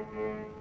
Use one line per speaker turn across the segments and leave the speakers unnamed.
Thank you.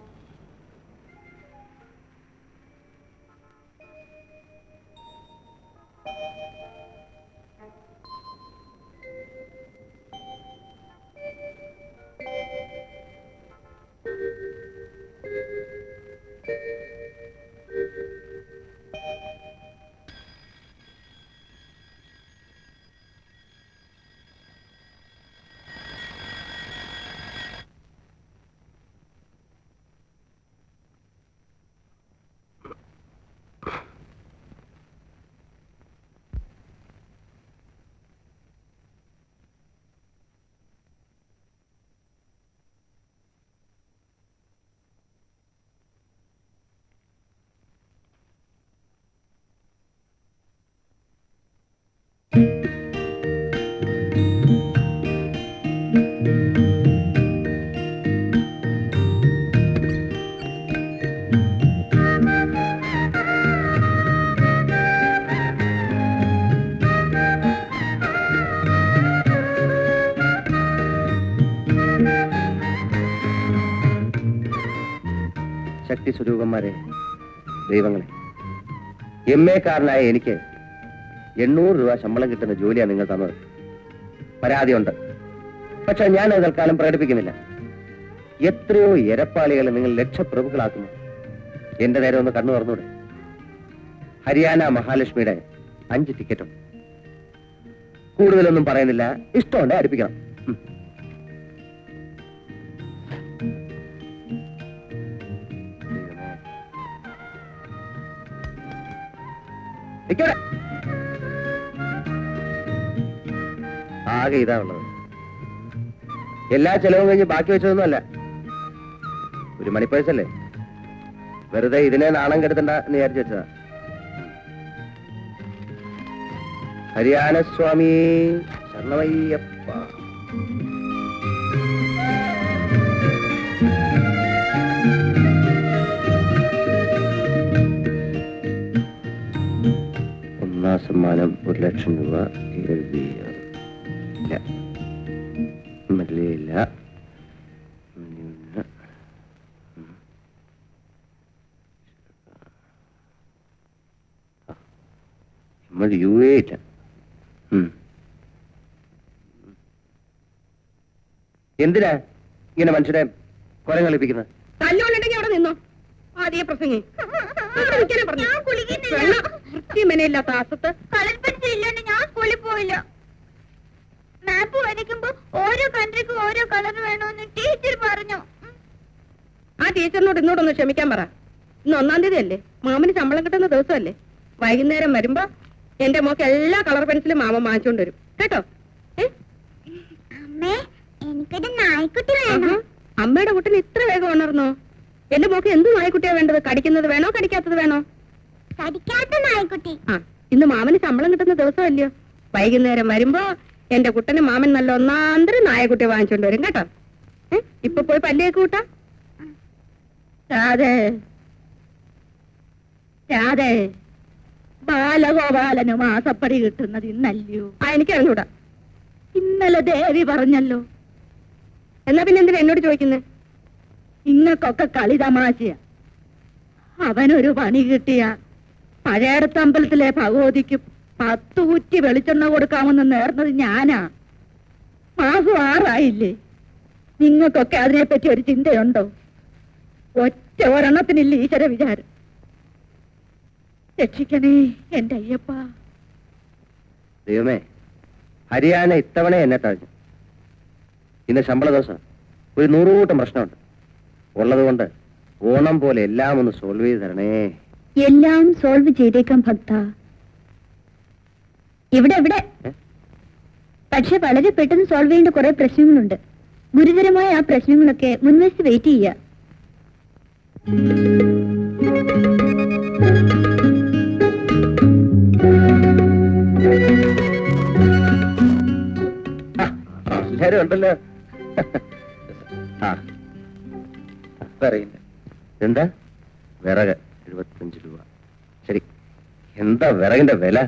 സ്വരൂപന്മാരെ ദൈവങ്ങളെ. M A കാരനായ എനിക്ക് എണ്ണൂറ് രൂപ ശമ്പളം കിട്ടുന്ന ജോലിയാണ് നിങ്ങൾ തന്നത്. പരാതിയുണ്ട്. പക്ഷെ ഞാൻ അത് തൽക്കാലം പ്രകടിപ്പിക്കുന്നില്ല. എത്രയോ എരപ്പാളികളെ നിങ്ങൾ ലക്ഷപ്രഭുക്കളാക്കുന്നു. എന്റെ നേരെ ഒന്ന് കണ്ണു തുറന്നൂടെ. ഹരിയാന മഹാലക്ഷ്മിയുടെ അഞ്ച് ടിക്കറ്റും. കൂടുതലൊന്നും പറയുന്നില്ല. ഇഷ്ടമുണ്ട് അടുപ്പിക്കണം. ആകെ ഇതാ ഉള്ളത്. എല്ലാ ചെലവും കഴിഞ്ഞ് ബാക്കി വെച്ചതൊന്നുമല്ല. ഒരു മണിപ്പേഴ്സല്ലേ വെറുതെ ഇതിനെ നാണം കെടുത്തണ്ട എന്ന് വിചാരിച്ചു വെച്ചതാ. ഹരിയാന സ്വാമി ശരണമയ്യപ്പ. സമ്മാനം ഒരു ലക്ഷം രൂപ എഴുതി. ഇല്ല. മല്ലിയില്ല. നമ്മൾ യു എ ഇല്ല. എന്തിനാ ഇങ്ങനെ മനുഷ്യരെ കൊരം കളിപ്പിക്കുന്നത്?
തല്ലുകൊണ്ടുണ്ടെങ്കിൽ അവിടെ നിന്നോ. ആദ്യ പ്രസംഗി അവിടെ നിൽക്കാനാ ക്ലാസ്സത്ത്
ഞാൻ കുളിക്കുന്നില്ല.
വെള്ളം വൃത്തിമെനയില്ലാത്ത ആസത്ത്
കളർ പെൻസിൽ ഇല്ലാണ്ട് ഞാൻ സ്കൂളിൽ പോയില്ല. മാപ്പ് വരയ്ക്കുമ്പോ ഓരോ കൺട്രിക്കും ഓരോ കളർ വേണമെന്ന് ടീച്ചർ പറഞ്ഞു.
ആ ടീച്ചറിനോട് ഇന്നോടൊന്ന് ക്ഷമിക്കാൻ പറ. ഇന്ന് ഒന്നാം തീയതി അല്ലേ മാമന് ശമ്പളം കിട്ടുന്ന ദിവസമല്ലേ? വൈകുന്നേരം വരുമ്പോ എന്റെ മോക്ക് എല്ലാ കളർ പെൻസിലും മാമൻ വാങ്ങിച്ചുകൊണ്ട് വരും. കേട്ടോ? അമ്മയുടെ കുട്ടിന് ഇത്ര വേഗം ഉണർന്നോ? എന്റെ മോക്ക് എന്ത് നായ്ക്കുട്ടിയാ വേണ്ടത്? കടിക്കുന്നത് വേണോ? കടിക്കാത്തത് വേണോ? ഇന്ന് മാമന് ശമ്പളം കിട്ടുന്ന ദിവസമല്ലയോ? വൈകുന്നേരം വരുമ്പോ എന്റെ കുട്ടന് മാമൻ നല്ല ഒന്നാന്തരം നായക്കുട്ടി വാങ്ങിച്ചോണ്ട് വരും കേട്ടോ? ഇപ്പൊ പോയി പല്ലിയൊക്കെ കൂട്ടാ. രാധേ. രാധേ.
ബാലഗോപാലന് മാസപ്പടി കിട്ടുന്നത് ഇന്നല്ലയോ?
ആ എനിക്ക് അറിഞ്ഞൂടാ.
ഇന്നലെ ദേവി പറഞ്ഞല്ലോ.
എന്നാ പിന്നെ എന്തിനാ എന്നോട് ചോദിക്കുന്നത്
ഇങ്ങക്കൊക്കെ കളി തമാശയാ. അവനൊരു പണി കിട്ടിയ പഴയടത്തമ്പലത്തിലെ ഭഗവതിക്ക് പത്ത് കുറ്റി വെളിച്ചെണ്ണ കൊടുക്കാമെന്ന് നേർന്നത് ഞാനാ. മാസം ആറായില്ലേ? നിങ്ങൾക്കൊക്കെ അതിനെപ്പറ്റി ഒരു ചിന്തയുണ്ടോ? ഒറ്റ ഒരെണ്ണത്തിനില്ല ഈശ്വര വിചാരം രക്ഷിക്കണേ എന്റെ അയ്യപ്പ.
ദൈവമേ ഹരിയാന ഇത്തവണ എന്നെ തഴഞ്ഞു. ഇന്ന് ശമ്പള ദിവസം. ഒരു നൂറുകൂട്ടം പ്രശ്നമുണ്ട്. ഉള്ളതുകൊണ്ട് ഓണം പോലെ എല്ലാം ഒന്ന് സോൾവ് ചെയ്ത് തരണേ.
എല്ലാം സോൾവ് ചെയ്തേക്കാം ഭക്ത. ഇവിടെ ഇവിടെ. പക്ഷെ വളരെ പെട്ടെന്ന് സോൾവ് ചെയ്യേണ്ട കുറെ പ്രശ്നങ്ങളുണ്ട്. ഗുരുതരമായ ആ പ്രശ്നങ്ങളൊക്കെ മുൻവശത്ത് വെയിറ്റ് ചെയ്യുക.
ഉണ്ടല്ലോ. ആ. എന്താ? വിറക്. എഴുപത്തഞ്ച് രൂപ. ശരി. എന്താ വിറകിന്റെ വില?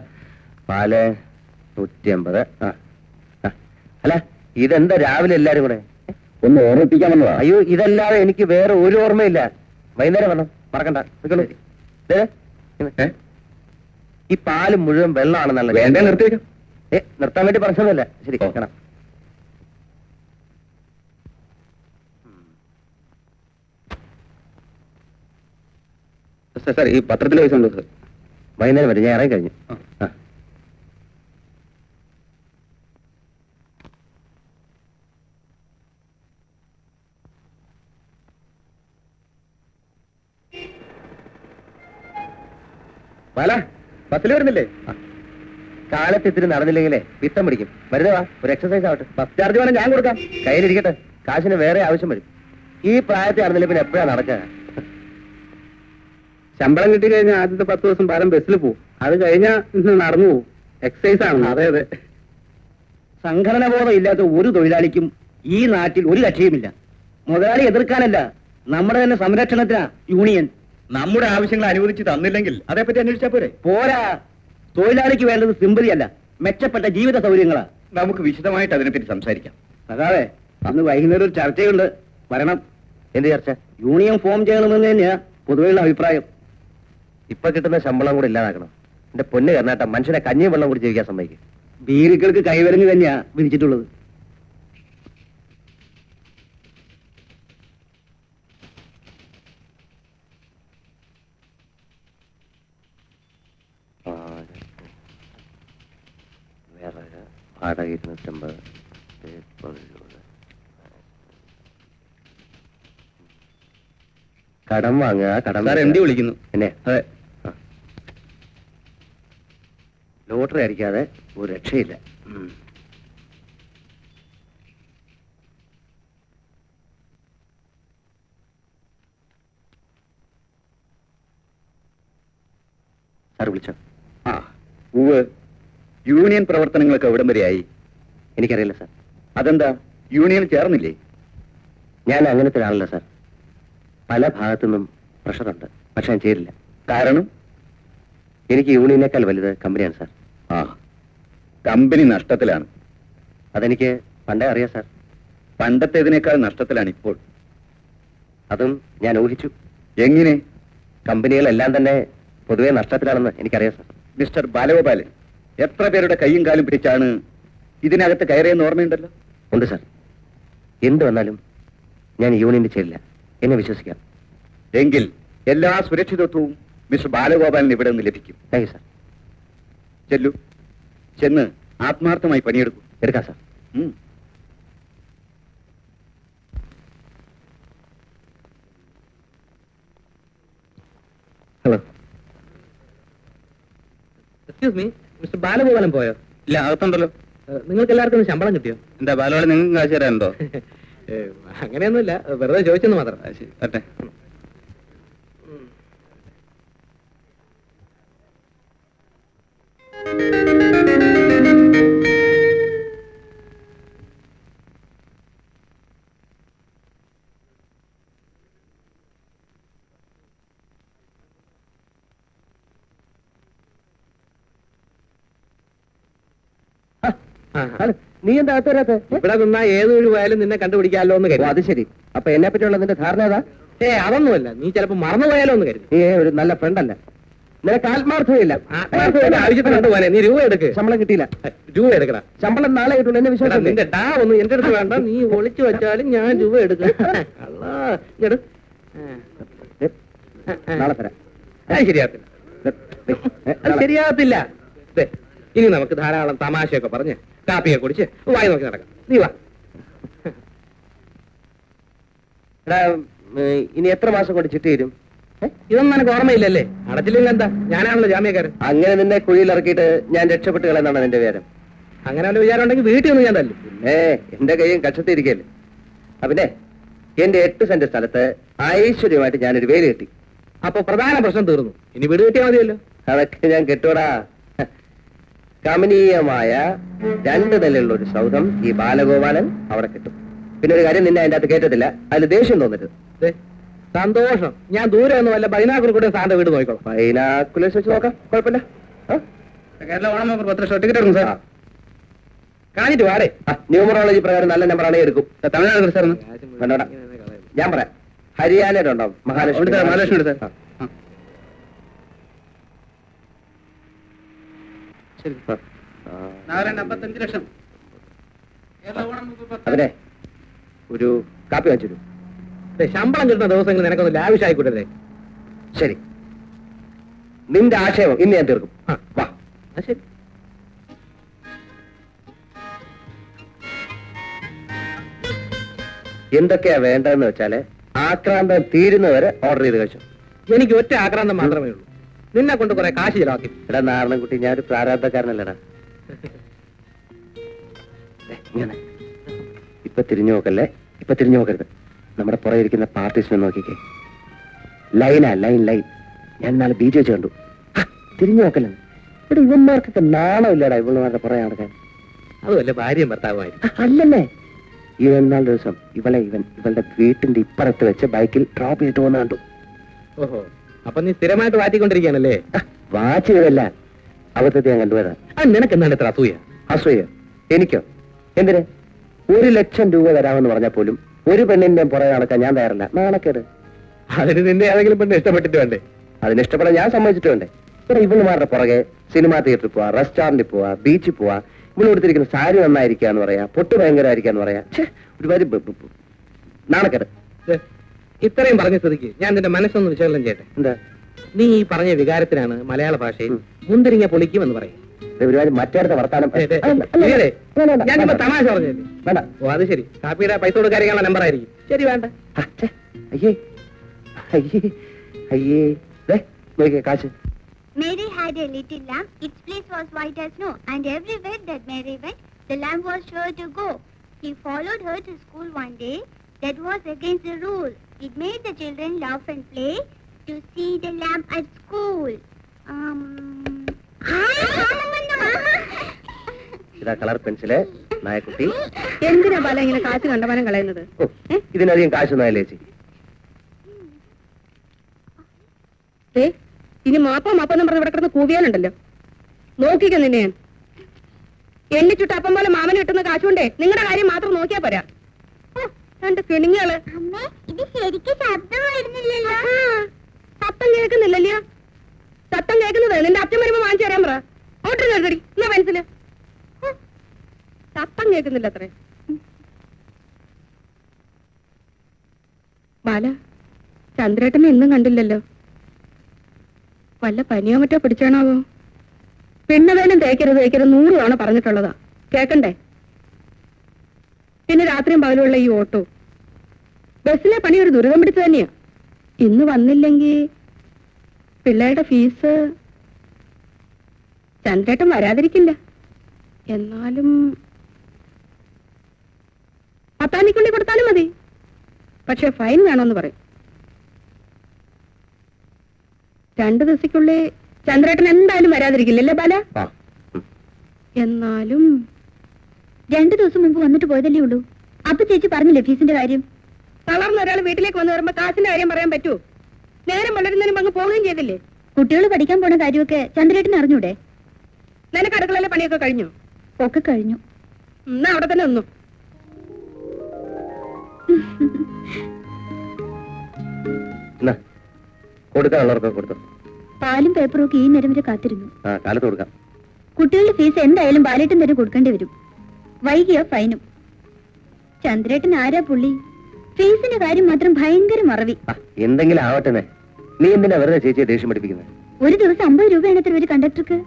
പാൽ നൂറ്റി അമ്പത് ആ. അല്ല ഇതെന്താ രാവിലെ എല്ലാരും കൂടെ?
ഒന്ന് ഓർമ്മിപ്പിക്കാൻ വന്നതാ.
അയ്യോ ഇതല്ലാതെ എനിക്ക് വേറെ ഒരു ഓർമ്മയില്ല. വൈകുന്നേരം വരണം മറക്കണ്ട. ഈ പാൽ മുഴുവൻ വെള്ളമാണെന്നല്ല
വേണ്ട നിർത്തിയേക്കാം.
ഏ നിർത്താൻ വേണ്ടി പറഞ്ഞതല്ല. ശരി
കേൾക്കണം
കാണാം.
സാർ സാർ ഈ പത്രത്തിലെ പൈസ ഉണ്ടോ സാർ
വൈകുന്നേരം വരെ ഞാൻ ഇറങ്ങി കഴിഞ്ഞു
ആ. ബാല ബസ്സിൽ വരുന്നില്ലേ?
കാലത്ത് ഇത്തിരി നടന്നില്ലെങ്കിലേ പിത്തം പിടിക്കും. വരുന്നേ വാ ഒരു എക്സസൈസ് ആവട്ടെ.
ബസ് ചാർജ് വേണം ഞാൻ കൊടുക്കാം.
കയ്യിലിരിക്കട്ടെ. കാശിന് വേറെ ആവശ്യം വരും. ഈ പ്രായത്തിൽ നടന്നില്ല പിന്നെ എപ്പോഴാണ് നടക്കുക?
ശമ്പളം കിട്ടി കഴിഞ്ഞാൽ ആദ്യത്തെ പത്ത് ദിവസം പാലം ബസ്സിൽ പോകും അത് കഴിഞ്ഞാൽ ഇന്ന് നടന്നു പോകും എക്സസൈസ് ആണ്. അതെ അതെ.
സംഘടന ബോധം ഇല്ലാത്ത ഒരു തൊഴിലാളിക്കും ഈ നാട്ടിൽ ഒരു കക്ഷിയുമില്ല മുതലാളി എതിർക്കാനല്ല നമ്മുടെ തന്നെ സംരക്ഷണത്തിനാ യൂണിയൻ.
നമ്മുടെ ആവശ്യങ്ങൾ അനുവദിച്ച് തന്നില്ലെങ്കിൽ അതേപ്പറ്റി അന്വേഷിച്ചാൽ പോരെ?
പോരാ. തൊഴിലാളിക്ക് വേണ്ടത് സിമ്പതി അല്ല മെച്ചപ്പെട്ട ജീവിത സൗകര്യങ്ങളാ.
നമുക്ക് വിശദമായിട്ട് അതിനെപ്പറ്റി സംസാരിക്കാം.
അതാവേ അന്ന് വൈകുന്നേരം ഒരു ചർച്ചയുണ്ട്. വരണം.
എന്ത് ചർച്ച?
യൂണിയൻ ഫോം ചെയ്യണമെന്ന് തന്നെയാ പൊതുവെയുള്ള അഭിപ്രായം.
ഇപ്പൊ കിട്ടുന്ന ശമ്പളം കൂടെ ഇല്ലാതാക്കണം. എന്റെ പൊന്ന് കർണാട്ട മനുഷ്യനെ കഞ്ഞിയും വെള്ളം കൂടി ജീവിക്കാൻ സമ്മതിക്കും.
ബീരുക്കൾക്ക് കൈവരങ്ങ് തന്നെയാ
വാടക ഇരുന്നൂറ്റമ്പത്. ഇരുപത്. കടം വാങ്ങുക കടം
വേറെ
എന്ത്
എം ഡി വിളിക്കുന്നു.
എന്നെ?
അതെ
ആ. ലോട്ടറി അടിക്കാതെ ഒരു രക്ഷയില്ല. സാർ വിളിച്ചോ?
ആ. ഉവ് യൂണിയൻ പ്രവർത്തനങ്ങളൊക്കെ എവിടം വരെയായി.
എനിക്കറിയില്ല സാർ.
അതെന്താ? യൂണിയൻ ചേർന്നില്ലേ?
ഞാൻ അങ്ങനത്തെ ഒരാളല്ല സാർ. പല ഭാഗത്തു നിന്നും പ്രഷറുണ്ട്. പക്ഷെ ഞാൻ ചേരില്ല.
കാരണം?
എനിക്ക് യൂണിയനേക്കാൾ വലുത് കമ്പനിയാണ് സാർ.
ആ. കമ്പനി നഷ്ടത്തിലാണ്.
അതെനിക്ക് പണ്ടേ അറിയാം സാർ.
പണ്ടത്തേതിനേക്കാൾ നഷ്ടത്തിലാണ് ഇപ്പോൾ
അതും ഞാൻ ഊഹിച്ചു.
എങ്ങനെ?
കമ്പനികളെല്ലാം തന്നെ പൊതുവെ നഷ്ടത്തിലാണെന്ന് എനിക്കറിയാം സാർ.
മിസ്റ്റർ ബാലഗോപാലൻ എത്ര പേരുടെ കൈയും കാലും പിടിച്ചാണ് ഇതിനകത്ത് കയറിയെന്ന് ഓർമ്മയുണ്ടല്ലോ?
ഉണ്ട് സാർ. എന്ത് വന്നാലും ഞാൻ യൂണിയനിൽ ചേരില്ല. എന്നെ വിശ്വസിക്കാം.
എങ്കിൽ എല്ലാ സുരക്ഷിതത്വവും മിസ്റ്റർ ബാലഗോപാലിന് ഇവിടെ നിന്ന് ലഭിക്കും.
Thank you sir.
ചെല്ലു. ചെന്ന് ആത്മാർത്ഥമായി പണിയെടുക്കൂ.
എടുക്കാം sir. Hello.
Excuse me mister Balagopalan പോയോ?
ഇല്ല അകത്തുണ്ടല്ലോ.
നിങ്ങൾക്ക് എല്ലാവർക്കും ശമ്പളം കിട്ടിയോ?
എന്താ ബാലഗോപാലൻ നിങ്ങൾക്ക് കാശ് തരാനുണ്ടോ?
അങ്ങനെയൊന്നുമില്ല. വെറുതെ ചോദിച്ചെന്ന് മാത്രം.
വരട്ടെ.
നീ എന്താ അകത്ത് വരാത്തെ? ഏ?
ഇവിടെ നിന്നാ ഏത് വഴി പോയാലും നിന്നെ കണ്ടുപിടിക്കാമല്ലോ എന്ന് കരുതി.
അത് ശരി. അപ്പൊ എന്നെ പറ്റിയുള്ള നിന്റെ ധാരണ ഏതാ?
ഏ അതൊന്നുമല്ല. നീ ചിലപ്പോ മറന്നുപോയാലോ എന്ന് കരുതി.
ഏ ഒരു നല്ല ഫ്രണ്ടല്ല നിനക്ക് ആത്മാർത്ഥതയില്ല.
ആവശ്യത്തിന് കൊണ്ടുപോകാനേ നീ രൂപ എടുക്ക്.
ശമ്പളം കിട്ടിയില്ല.
രൂപ എടുക്കടാ.
ശമ്പളം നാളെ കിട്ടുള്ളൂ എന്നെ വിശ്വാസം
നിന്റെ ഡാ ഒന്നും എന്റെ അടുത്ത് വേണ്ട. നീ ഒളിച്ചു വെച്ചാലും ഞാൻ രൂപ എടുക്കും.
തരാം നാളെ.
ശരിയാകത്തില്ല. ഇനി നമുക്ക് ധാരാളം തമാശയൊക്കെ പറഞ്ഞ് കാപ്പിയൊക്കെ കുടിച്ച് വായി നോക്കി നടക്കാം. നീ വാ.
എടാ, ഇനി എത്ര മാസം കൊണ്ട് ചിട്ടി തരും?
ഇതൊന്നും എനിക്ക് ഓർമ്മയില്ലല്ലേ? അടച്ചില്ലെങ്കിൽ എന്താ? ഞാനാണല്ലോ ജാമ്യക്കാരൻ.
അങ്ങനെ നിന്നെ കുഴിയിൽ ഇറക്കിയിട്ട് ഞാൻ രക്ഷപ്പെട്ട് കളയെന്നാണ് നിന്റെ വിചാരം.
അങ്ങനെ വല്ല വിചാരം ഉണ്ടെങ്കിൽ വീട്ടിൽ നിന്ന് ഞാൻ തല്ലു.
ഏ എന്റെ കൈയും കക്ഷത്തിരിക്കല്ലേ അപ്പിന്നെ എന്റെ എട്ട് സെന്റ് സ്ഥലത്ത് ഐശ്വര്യമായിട്ട് ഞാനൊരു വേൽ കെട്ടി.
അപ്പൊ പ്രധാന പ്രശ്നം തീർന്നു. ഇനി വീട് കിട്ടിയാൽ മതിയല്ലോ.
അതൊക്കെ ഞാൻ കെട്ടൂടാ കമനീയമായ രണ്ട് നിലയുള്ള ഒരു സൗധം ഈ ബാലഗോപാലൻ അവിടെ കിട്ടും. പിന്നെ ഒരു കാര്യം നിന്നെ അതിന്റെ അകത്ത് കേട്ടത്തില്ല അതിൽ ദേഷ്യം തോന്നരുത്.
സന്തോഷം. ഞാൻ ദൂരെ ഒന്നും അല്ല ബൈനാക്കുർ കൂടെ സാറിന്റെ വീട് നോക്കിക്കോളാം
ബൈനാക്കുലേഴ്സ് വെച്ച് നോക്കാം. കുഴപ്പമില്ല?
കേരള ഓണം പത്ത് ലക്ഷം ടിക്കറ്റ് എടുക്കും സാർ. കാണിട്ട് വാടേ.
ന്യൂമറോളജി പ്രകാരം നല്ല നമ്പർ ആണ് എടുക്കും
തമിഴ്നാട് സാർ.
ഞാൻ പറയാം. ഹരിയാനയിലുണ്ടാവും മഹാലക്ഷ്മി
മഹാലക്ഷ്മി സാർ.
ആ.
ശരി അമ്പത്തഞ്ച് ലക്ഷം.
ഒരു കാപ്പി വാങ്ങിച്ചു
ശമ്പളം കിട്ടുന്ന ദിവസങ്ങൾ നിനക്കൊന്ന് ലാവിഷായിക്കൂട്ടല്ലേ
ശരി. നിന്റെ ആശയവും ഇന്ന് ഞാൻ തീർക്കും.
ആ.
വാ.
ശരി.
എന്തൊക്കെയാ വേണ്ടതെന്ന് വെച്ചാൽ ആക്രാന്തം തീരുന്നവരെ ഓർഡർ ചെയ്ത് കഴിച്ചു.
എനിക്ക് ഒറ്റ ആക്രാന്തം മാത്രമേ ഉള്ളൂ. നിന്നെ കൊണ്ട് കുറെ കാശ് ചിലവാക്കി
എടാ നാരണൻകുട്ടി ഞാനൊരു പ്രാരാബ്ധക്കാരനല്ലടാ. ദേ, ഇങ്ങനെ. ഇപ്പൊ തിരിഞ്ഞു നോക്കല്ലേ? ഇപ്പൊ തിരിഞ്ഞു നോക്കരുത്. നമ്മുടെ പുറകെ ഇരിക്കുന്ന പാർട്ടീസിനെ നോക്കിക്കേ. ലൈനാ ലൈൻ ലൈൻ. ഞാൻ നാളെ ജി വെച്ച് കണ്ടു. തിരിഞ്ഞു നോക്കല്ലേ? ഇവിടെ ഇവന്മാർക്കൊക്കെ നാണമില്ലടാ ഇവളുമാരുടെ പുറകെ നടക്കാൻ.
അതുമല്ല ഭാര്യയും ഭർത്താവുമായിരുന്നു
അല്ലല്ലേ? ഇവൻ നാല് ദിവസം ഇവളെ ഇവൻ ഇവളുടെ വീട്ടിന്റെ ഇപ്പുറത്ത് വെച്ച് ബൈക്കിൽ ഡ്രോപ്പ് ചെയ്തിട്ട് പോകുന്ന കണ്ടു.
ഓഹോ. അപ്പൊ നീ സ്ഥിരമായിട്ട് വാറ്റിക്കൊണ്ടിരിക്കാനല്ലേ
ആ, വാച്ച് ചെയ്തല്ല അബദ്ധത്തെ ഞാൻ കണ്ടുപോയതാ.
ആ നിനക്ക് എന്താണ് ഇത്ര അസൂയ?
അസൂയ. എനിക്കോ? എന്തിന്? ഒരു ലക്ഷം രൂപ തരാമെന്ന് പറഞ്ഞാൽ പോലും ഒരു പെണ്ണിന്റെ പുറകെ നടക്കാൻ ഞാൻ തയ്യാറല്ല. നാണക്കേട്.
അതിന് നിന്നെ ഏതെങ്കിലും പെണ്ണ് ഇഷ്ടപ്പെട്ടിട്ട് വേണ്ടേ?
അതിന് ഇഷ്ടപ്പെടാൻ ഞാൻ സമ്മതിച്ചിട്ടുണ്ട് ഇവിടെ ഇവളുമാരുടെ പുറകെ സിനിമാ തിയേറ്ററിൽ പോവാ റെസ്റ്റോറന്റിൽ പോവാ ബീച്ചിൽ പോവാ ഇവിടെ കൊടുത്തിരിക്കുന്ന സാരി നന്നായിരിക്കാന്ന് പറയാ പൊട്ട് ഭയങ്കരമായിരിക്കാന്ന് പറയാ. ബ- ബ- നാണക്കേട്.
ഇത്രയും പറഞ്ഞ സ്ഥിതിക്ക് ഞാൻ നിന്റെ മനസ്സൊന്ന് വിശകലനം ചെയ്യട്ടെ.
എന്താ?
നീ ഈ പറഞ്ഞ വികാരത്തിനാണ് മലയാള ഭാഷയിൽ മുന്തിരിങ്ങ പൊളിക്കും എന്ന്
പറയും ഒരുമാതിരി മറ്റേടത്തെ വർത്താനം. ഞാൻ.
തമാശ പറഞ്ഞല്ലേ
വേണ്ട.
ഓ അത് ശരി. കാപ്പിയുടെ പൈസ കൊടുക്കാനുള്ള നമ്പർ ആയിരിക്കും. ശരി വേണ്ട.
അയ്യേ. അയ്യേ അയ്യേ. കാശ്.
Mary had a little lamb. Its fleece was white as snow, and everywhere that Mary went, the lamb was sure to go. He followed her to school one day. That was against the rule. It made the children laugh and play to see the lamp at school. Um.
ഇതാ colour pencil നായക്കുട്ടി.
എന്തിനാ ബാല ഇങ്ങനെ കാശ് കണ്ടമാനം കളയുന്നത്?
ഓ ഇതിനധികം കാശൊന്നും ആയില്ലേ ചേച്ചി?
ഏ ഇനി മാപ്പ മാപ്പെന്നും പറഞ്ഞ് ഇവിടെ കിടന്ന് കൂവിയാലുണ്ടല്ലോ. നോക്കിക്ക നിന്നെ എന്നെ എണ്ണിച്ചുട്ട് അപ്പം പോലെ മാമന് കിട്ടുന്ന കാശുകൊണ്ടേ നിങ്ങളുടെ കാര്യം മാത്രം നോക്കിയാ പോരാ. ഓ, കുഞ്ഞുങ്ങൾ
അമ്മേ ഇത് ശരിക്കും ശബ്ദം വരുന്നില്ലല്ലോ
സത്തം കേൾക്കുന്നില്ലല്ലോ. സത്തം കേൾക്കുന്നത് നിന്റെ അച്ഛൻ വരുമ്പോ വാങ്ങിച്ചു തരാൻ പറ. ഓട്ടർ കരുതടി എന്നാ പെൻസിൽ? സത്തം കേൾക്കുന്നില്ല അത്രേ ബാല ചന്ദ്രേട്ടനെ ഇന്നും കണ്ടില്ലല്ലോ. വല്ല പനിയോ മറ്റോ പിടിച്ചാണാവോ? പെണ്ണവേലും തേക്കരുത് തേക്കരുത് നൂറ് തവണ പറഞ്ഞിട്ടുള്ളതാ. കേക്കണ്ടേ? പിന്നെ രാത്രിയും പകലുള്ള ഈ ഓട്ടോ. ബസ്സിലെ പണി ഒരു ദുരിതം പിടിച്ചു തന്നെയാ. ഇന്ന് വന്നില്ലെങ്കിൽ പിള്ളേരുടെ ഫീസ് ചന്ദ്രേട്ടൻ വരാതിരിക്കില്ല. എന്നാലും പത്താനിക്കുണ്ടി കൊടുത്താലും മതി. പക്ഷെ ഫൈൻ വേണമെന്ന് പറയും. രണ്ടു ദിവസക്കുള്ളിൽ ചന്ദ്രേട്ടൻ എന്തായാലും വരാതിരിക്കില്ലല്ലേ ബാല? എന്നാലും
രണ്ടു ദിവസം മുമ്പ് വന്നിട്ട് പോയതല്ലേ ഉള്ളൂ. അപ്പൊ ചേച്ചി പറഞ്ഞില്ലേ ഫീസിന്റെ കാര്യം?
തളർന്ന ഒരാൾ വീട്ടിലേക്ക് വന്നു വരുമ്പോ കാശിന്റെ കാര്യം പറയാൻ പറ്റൂ. നേരം വളരുന്നതിനും അങ്ങ് പോവുകയും ചെയ്തില്ലേ?
കുട്ടികൾ പഠിക്കാൻ പോണ കാര്യമൊക്കെ ചന്ദ്രേട്ടന് അറിഞ്ഞൂടെ?
നിനക്ക് അടുക്കളയിലെ പണിയൊക്കെ കഴിഞ്ഞു?
ഒക്കെ കഴിഞ്ഞു.
എന്നാ അവിടെ തന്നെ നിന്നു.
എന്നാ കൊടുക്കാനുള്ളവർക്ക് കൊടുത്തു.
പാലും പേപ്പറും ഒക്കെ ഈ നേരം വരെ കാത്തിരുന്നു.
ആ കാലത്ത് കൊടുക്കാം.
കുട്ടികളുടെ ഫീസ് എന്തായാലും ബാലേട്ടൻ തന്നെ കൊടുക്കേണ്ടി വരും. വൈകിയോ ഫൈനും ചന്ദ്രേട്ടൻ ആരാ പുള്ളി? ഫീസിന്റെ കാര്യം മാത്രം ഭയങ്കര മറവി.
എന്തെങ്കിലും ആവട്ടെ നീ എന്തിനാ വെറുതെ ചേച്ചിയെ ദേഷ്യം പഠിപ്പിക്കുന്നത്
ഒരു ദിവസം അമ്പത് രൂപയാണ് എത്ര ഒരു കണ്ടക്ടർക്ക്.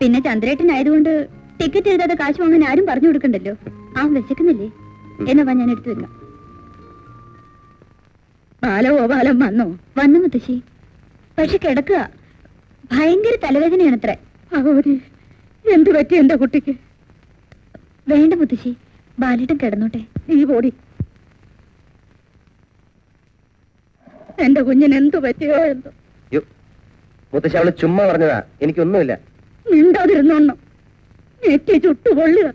പിന്നെ ചന്ദ്രേട്ടൻ ആയതുകൊണ്ട് ടിക്കറ്റ് എഴുതാതെ കാശ് വാങ്ങാൻ ആരും പറഞ്ഞു കൊടുക്കണ്ടല്ലോ. ആ വിശക്കുന്നില്ലേ? എന്നാ ഞാൻ എടുത്തു വെക്കാം. ബാലവോ ബാലം വന്നോ? വന്നു മുത്തശ്ശി. പക്ഷെ കിടക്കുക. ഭയങ്കര തലവേദനയാണത്രേ.
അവർ എന്ത് പറ്റി എന്റെ കുട്ടിക്ക്?
വേണ്ട മുത്തശ്ശി. ബാലിട്ടും കിടന്നോട്ടെ.
നീ പോടി. എന്റെ കുഞ്ഞിന് എന്തു പറ്റിയോ എന്തോ.
മുത്തശ്ശി അവൾ ചുമ്മാ പറഞ്ഞതാ. എനിക്കൊന്നുമില്ല.
മിണ്ടാതിരുന്നോണ്ണോ. നെറ്റി ചുട്ടു പൊള്ളുക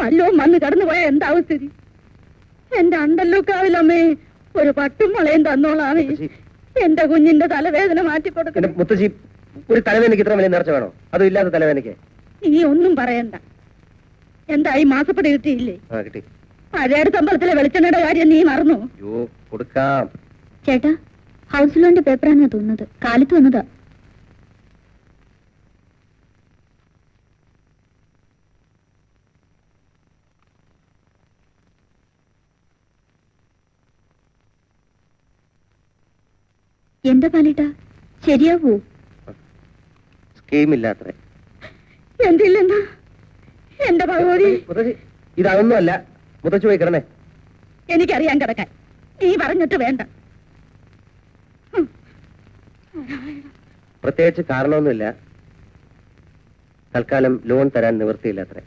വല്ലവും വന്ന് കടന്നു പോയാ എന്താവും സ്ഥിതി എന്റെ അണ്ടല്ലോ കാവിലമ്മേ ഒരു പട്ടും മുളയും തന്നോളാമേ. എന്റെ കുഞ്ഞിന്റെ തലവേദന മാറ്റി കൊടുക്കണം
മുത്തശ്ശി ഒരു തലവേദനക്ക് ഇത്ര വലിയ നേർച്ച വേണോ? അതും ഇല്ലാത്ത തലവേദനയ്ക്ക്.
നീ ഒന്നും പറയണ്ട.
എന്തായി മാസപ്പടി കിട്ടിയില്ലേ?
ആ കിട്ടി.
പഴയുടെ അമ്പലത്തിലെ വെളിച്ചെണ്ണയുടെ കാര്യം നീ മറന്നു?
അയ്യോ കൊടുക്കാം.
ചേട്ടാ ഹൗസ് ലോണിന്റെ പേപ്പറാണെന്നാ തോന്നുന്നത്. കാലത്ത് വന്നതാ. എന്താ പാലിട്ട? ശരിയാവൂ?
സ്കീം ഇല്ലാത്രേ
എന്തില്ലെന്നാ? എന്റെ ഭഗവതി.
മുത്തശ്ശി ഇതൊന്നുമല്ല മുത്തച്ഛി പോയി കിടന്നേ.
എനിക്കറിയാൻ കിടക്കാൻ. നീ പറഞ്ഞിട്ട് വേണ്ട.
പ്രത്യേകിച്ച് കാരണമൊന്നുമില്ല. തൽക്കാലം ലോൺ തരാൻ നിവൃത്തിയില്ല അത്രേ